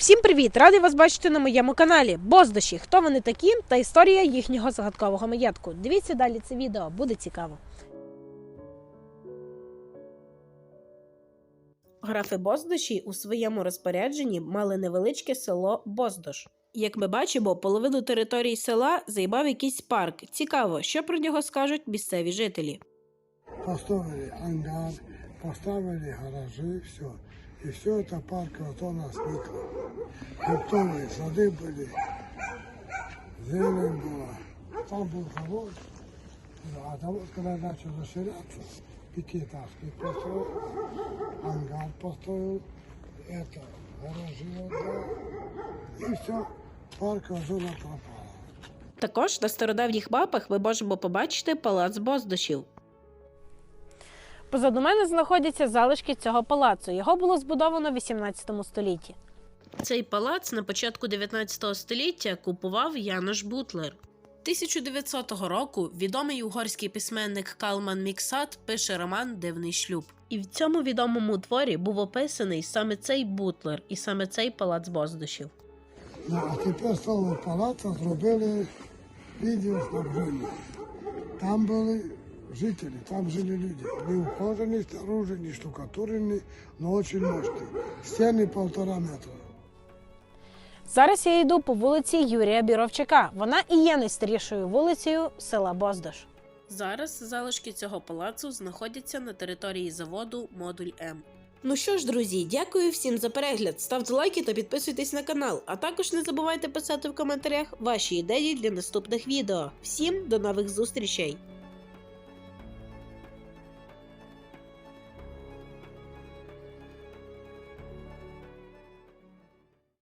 Всім привіт! Радий вас бачити на моєму каналі. Боздощі, хто вони такі та історія їхнього загадкового маєтку. Дивіться далі це відео, буде цікаво. Графи Боздоші у своєму розпорядженні мали невеличке село Боздош. Як ми бачимо, половину території села займав якийсь парк. Цікаво, що про нього скажуть місцеві жителі. Поставили ангар, поставили гаражи, все. И все это парковая зона сникла. Фруктовые сады были, зелень была. Там был завод. А завод, когда начал расширяться, пятиэтажки построил, ангар построил, это, гаражи отдал. И все, парковая зона пропала. Також на стародавніх мапах ми можемо побачити палац Боздошів. Позаду мене знаходяться залишки цього палацу. Його було збудовано в 18 столітті. Цей палац на початку 19 століття купував Янош Бутлер. 1900 року відомий угорський письменник Калман Міксат пише роман Дивний шлюб. І в цьому відомому творі був описаний саме цей бутлер і саме цей палац Боздошів. Ну, а тепер з того палацу зробили відеоснабження. Там були жителі, там жили люди. Не ухожені снаружи, не штукатурені, але дуже мощні. Стіни метра. Зараз я йду по вулиці Юрія Біровчака. Вона і є найстарішою вулицею села Боздош. Зараз залишки цього палацу знаходяться на території заводу Модуль М. Ну що ж, друзі, дякую всім за перегляд. Ставте лайки та підписуйтесь на канал. А також не забувайте писати в коментарях ваші ідеї для наступних відео. Всім до нових зустрічей!